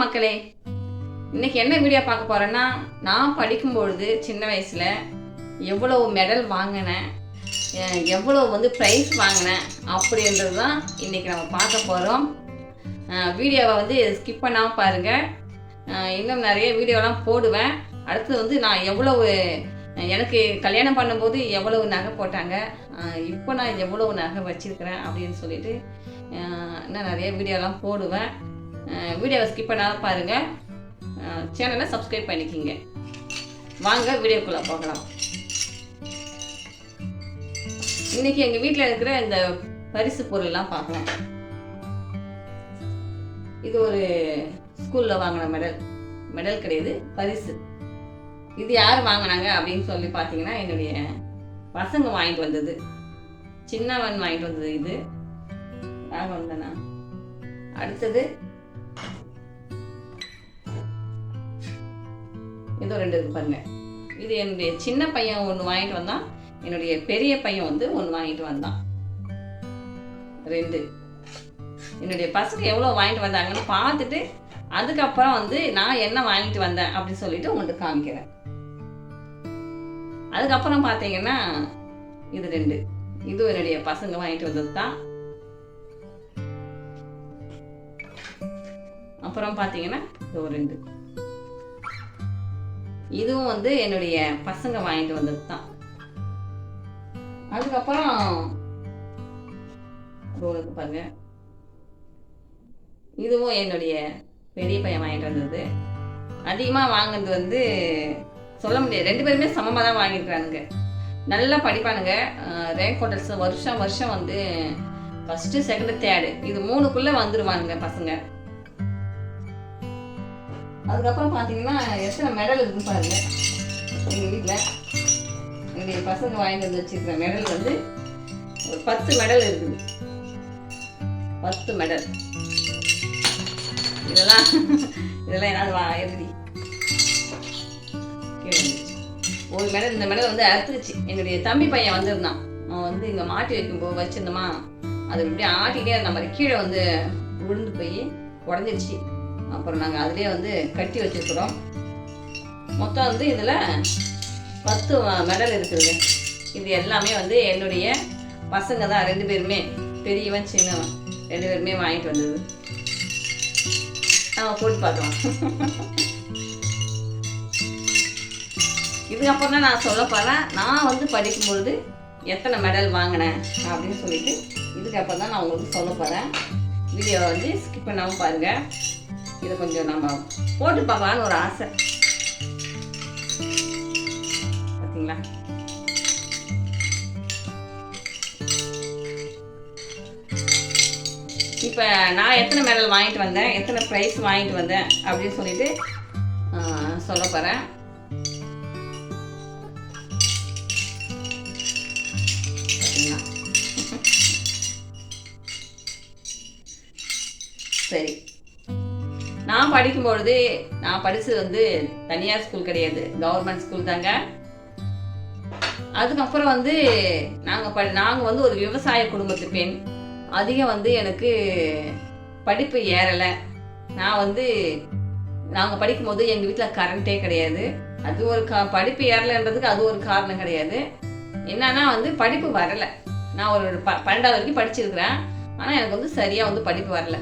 வணக்கம் மக்களே. இன்னைக்கு என்ன வீடியோ பார்க்க போறேன்னா நான் படிக்கும்பொழுது சின்ன வயசுல எவ்வளவு மெடல் வாங்கினேன் எவ்வளவு வந்து ப்ரைஸ் வாங்கினேன் அப்படின்றது தான் இன்னைக்கு நம்ம பார்க்க போகிறோம் வீடியோவை வந்து ஸ்கிப் பண்ணாமல் பாருங்கள் இன்னும் நிறைய வீடியோலாம் போடுவேன். அடுத்து வந்து நான் எவ்வளவு எனக்கு கல்யாணம் பண்ணும்போது எவ்வளவு நகை போட்டாங்க இப்போ நான் எவ்வளவு நகை வச்சிருக்கிறேன் அப்படின்னு சொல்லிட்டு இன்னும் நிறைய வீடியோலாம் போடுவேன். வீடியோவை ஸ்கிப் பண்ணாத பாருங்கள் சேனலை சப்ஸ்கிரைப் பண்ணிக்கிங்க. வாங்க வீடியோக்குள்ளே போகலாம். இன்றைக்கி எங்கள் வீட்டில் இருக்கிற இந்த பரிசு பொருள்லாம் பார்க்கலாம். இது ஒரு ஸ்கூலில் வாங்கின மெடல் மெடல் கிடையாது பரிசு. இது யார் வாங்கினாங்க அப்படின்னு சொல்லி பார்த்தீங்கன்னா என்னுடைய பசங்க வாங்கிட்டு வந்தது. சின்னவன் வாங்கிட்டு வந்தது இது. யார் வந்தனா அடுத்தது இதோ ரெண்டு இது பாருங்க. இது என்னுடைய சின்ன பையன் ஒன்று வாங்கிட்டு வந்தான். என்னுடைய பெரிய பையன் வந்து ஒன்று வாங்கிட்டு வந்தான். ரெண்டு. என்னுடைய பசங்க எவ்வளோ வாங்கிட்டு வந்தாங்கன்னு பார்த்துட்டு அதுக்கப்புறம் வந்து நான் என்ன வாங்கிட்டு வந்தேன் அப்படின்னு சொல்லிட்டு உங்கள்கிட்ட காமிக்கிறேன். அதுக்கப்புறம் பார்த்தீங்கன்னா இது ரெண்டு. இது என்னுடைய பசங்க வாங்கிட்டு வந்தது தான். அப்புறம் பார்த்தீங்கன்னா இது ஒரு ரெண்டு. இதுவும் வந்து என்னுடைய பசங்க வாங்கிட்டு வந்தது தான் அதுக்கப்புறம் இது பாருங்க. இதுவும் என்னுடைய பெரிய பையன் வாங்கிட்டு வந்தது. அதிகமாக வாங்கினது வந்து சொல்ல முடியாது. ரெண்டு பேருமே சமமாக தான் வாங்கியிருக்கிறானுங்க. நல்லா படிப்பானுங்க. ரேங்க் ஹோட்டல்ஸ் வருஷம் வருஷம் வந்து ஃபஸ்ட்டு செகண்டு தேர்டு இது மூணுக்குள்ளே வந்துடுவானுங்க பசங்க. அதுக்கப்புறம் பார்த்தீங்கன்னா எத்தனை மெடல் இருக்குன்னு பாருங்க. எங்கள் வீட்டில் என்னுடைய பசங்க வாங்கிட்டு வந்து வச்சிருக்கிற மெடல் வந்து ஒரு பத்து மெடல் இருக்குது. பத்து மெடல் இதெல்லாம் இதெல்லாம் என்னால் வா எழுதி கீழே ஒரு மெடல் இந்த மெடல் வந்து அறுத்துருச்சு. என்னுடைய தம்பி பையன் வந்திருந்தான். அவன் வந்து இங்கே மாட்டி வைக்கும்போது வச்சுருந்தோமா அது இப்படியே ஆட்டிகிட்டே இருந்த மாதிரி கீழே வந்து விழுந்து போய் உடஞ்சிருச்சு. அப்புறம் நாங்கள் அதிலே வந்து கட்டி வச்சிருக்கிறோம். மொத்தம் வந்து இதில் பத்து மெடல் இருக்குதுங்க. இது எல்லாமே வந்து என்னுடைய பசங்க தான் ரெண்டு பேருமே. பெரியவன் சின்னவன். ரெண்டு பேருமே வாங்கிட்டு வந்தது. நம்ம போட்டு பார்க்கலாம். இதுக்கப்புறம் தான் நான் சொல்ல போகிறேன் நான் வந்து படிக்கும்பொழுது எத்தனை மெடல் வாங்கினேன் அப்படின்னு சொல்லிட்டு இதுக்கப்புறம் தான் நான் உங்களுக்கு சொல்ல போகிறேன் வீடியோ வந்து ஸ்கிப் பண்ணாமல் பாருங்கள் இதை கொஞ்சம் நம்ம போட்டு பார்க்கலான்னு ஒரு ஆசை. பார்த்தீங்களா இப்போ நான் எத்தனை மெடல் வாங்கிட்டு வந்தேன் எத்தனை ப்ரைஸ் வாங்கிட்டு வந்தேன் அப்படின்னு சொல்லிட்டு சொல்ல போகிறேன் சரி. நான் படிக்கும்பொழுது நான் படித்தது வந்து தனியார் ஸ்கூல் கிடையாது. கவர்மெண்ட் ஸ்கூல் தாங்க. அதுக்கப்புறம் வந்து நாங்கள் படி நாங்கள் வந்து ஒரு விவசாய குடும்பத்து பெண். அதிகம் வந்து எனக்கு படிப்பு ஏறலை. நான் வந்து நாங்கள் படிக்கும்போது எங்கள் வீட்டில் கரண்ட்டே கிடையாது. அது ஒரு கா படிப்பு ஏறலைன்றதுக்கு அது ஒரு காரணம் கிடையாது. என்னன்னா வந்து படிப்பு வரலை. நான் ஒரு ப பன்னெண்டாவது வரைக்கும் படிச்சிருக்கிறேன். ஆனால் எனக்கு வந்து சரியாக வந்து படிப்பு வரலை.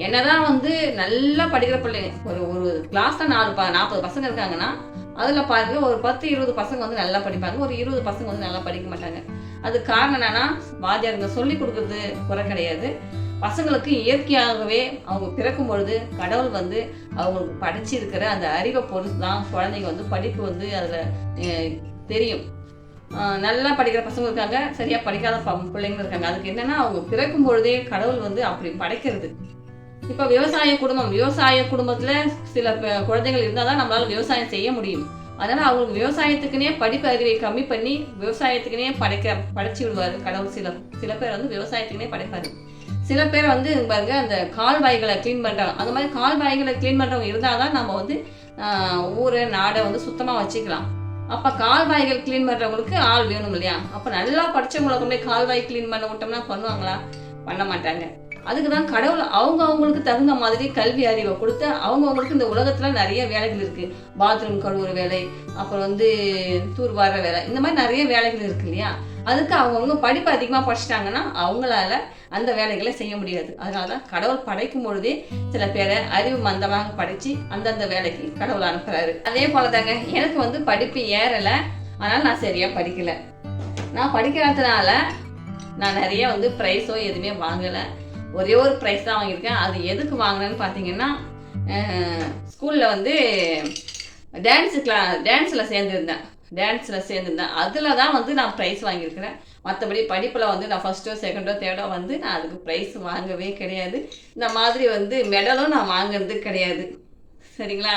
என்னதான் வந்து நல்லா படிக்கிற பிள்ளைங்க ஒரு ஒரு கிளாஸ்ல நாலு ப நாற்பது பசங்க இருக்காங்கன்னா அதில் பாருங்க ஒரு பத்து இருபது பசங்க வந்து நல்லா படிப்பாங்க ஒரு இருபது பசங்க வந்து நல்லா படிக்க மாட்டாங்க. அது காரணம் என்னன்னா வாத்தியாருங்க சொல்லி கொடுக்கறது குறை கிடையாது. பசங்களுக்கு இயற்கையாகவே அவங்க பிறக்கும் பொழுது கடவுள் வந்து அவங்களுக்கு படிச்சிருக்கிற அந்த அறிவை பொறுத்து தான் குழந்தைங்க வந்து படிப்பு வந்து அதில் தெரியும். நல்லா படிக்கிற பசங்க இருக்காங்க சரியாக படிக்காத ப- பிள்ளைங்க இருக்காங்க. அதுக்கு என்னென்னா அவங்க பிறக்கும் பொழுதே கடவுள் வந்து அப்படி படைக்கிறது. இப்போ விவசாய குடும்பம் விவசாய குடும்பத்தில் சில குழந்தைகள் இருந்தால் தான் நம்மளால விவசாயம் செய்ய முடியும். அதனால் அவங்களுக்கு விவசாயத்துக்குனே படிப்பு அறிவை கம்மி பண்ணி விவசாயத்துக்குனே படைக்க படைச்சி விடுவார் கடவுள். சில சில பேர் வந்து விவசாயத்துக்குனே படைப்பார். சில பேர் வந்து பாருங்க அந்த கால்வாய்களை க்ளீன் பண்ணுறாங்க அந்த மாதிரி கால்வாய்களை க்ளீன் பண்ணுறவங்க இருந்தால் தான் நம்ம வந்து ஊரை நாடை வந்து சுத்தமாக வச்சுக்கலாம். அப்போ கால்வாய்கள் க்ளீன் பண்ணுறவங்களுக்கு ஆள் வேணும் இல்லையா? அப்போ நல்லா படித்தவங்களை கொண்டு கால்வாய் க்ளீன் பண்ண விட்டோம்னா பண்ணுவாங்களா? பண்ண மாட்டாங்க. அதுக்கு தான் கடவுள் அவங்க அவங்களுக்கு தகுந்த மாதிரி கல்வி அறிவை கொடுத்து அவங்க அவங்களுக்கு இந்த உலகத்தில் நிறைய வேலைகள் இருக்குது பாத்ரூம் கழுவுற வேலை அப்புறம் வந்து தூர் வார வேலை இந்த மாதிரி நிறைய வேலைகள் இருக்கு இல்லையா? அதுக்கு அவங்கவுங்க படிப்பு அதிகமாக படிச்சிட்டாங்கன்னா அவங்களால அந்த வேலைகளை செய்ய முடியாது. அதனால தான் கடவுள் படைக்கும் பொழுதே சில பேரை அறிவு மந்தமாக படித்து அந்தந்த வேலைக்கு கடவுள் அனுப்புறாரு. அதே போல தாங்க எனக்கு வந்து படிப்பு ஏறலை ஆனால் நான் சரியாக படிக்கலை. நான் படிக்காததுனால நான் நிறைய வந்து ப்ரைஸோ எதுவுமே வாங்கலை. ஒரே ஒரு ப்ரைஸ் தான் வாங்கியிருக்கேன். அது எதுக்கு வாங்கினேன்னு பார்த்தீங்கன்னா ஸ்கூலில் வந்து டான்ஸு கிளா டான்ஸில் சேர்ந்துருந்தேன். டான்ஸில் சேர்ந்துருந்தேன். அதில் தான் வந்து நான் ப்ரைஸ் வாங்கியிருக்கிறேன். மற்றபடி படிப்பில் வந்து நான் ஃபஸ்ட்டோ செகண்டோ தேர்டோ வந்து நான் அதுக்கு ப்ரைஸ் வாங்கவே கிடையாது. இந்த மாதிரி வந்து மெடலும் நான் வாங்குறது கிடையாது. சரிங்களா?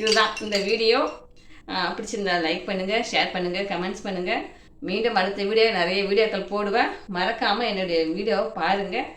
இதுதான் இந்த வீடியோ பிடிச்சிருந்தா லைக் பண்ணுங்கள் ஷேர் பண்ணுங்கள் கமெண்ட்ஸ் பண்ணுங்கள் மீண்டும் அடுத்த வீடியோ நிறைய வீடியோக்கள் போடுவேன். மறக்காமல் என்னுடைய வீடியோவை பாருங்கள்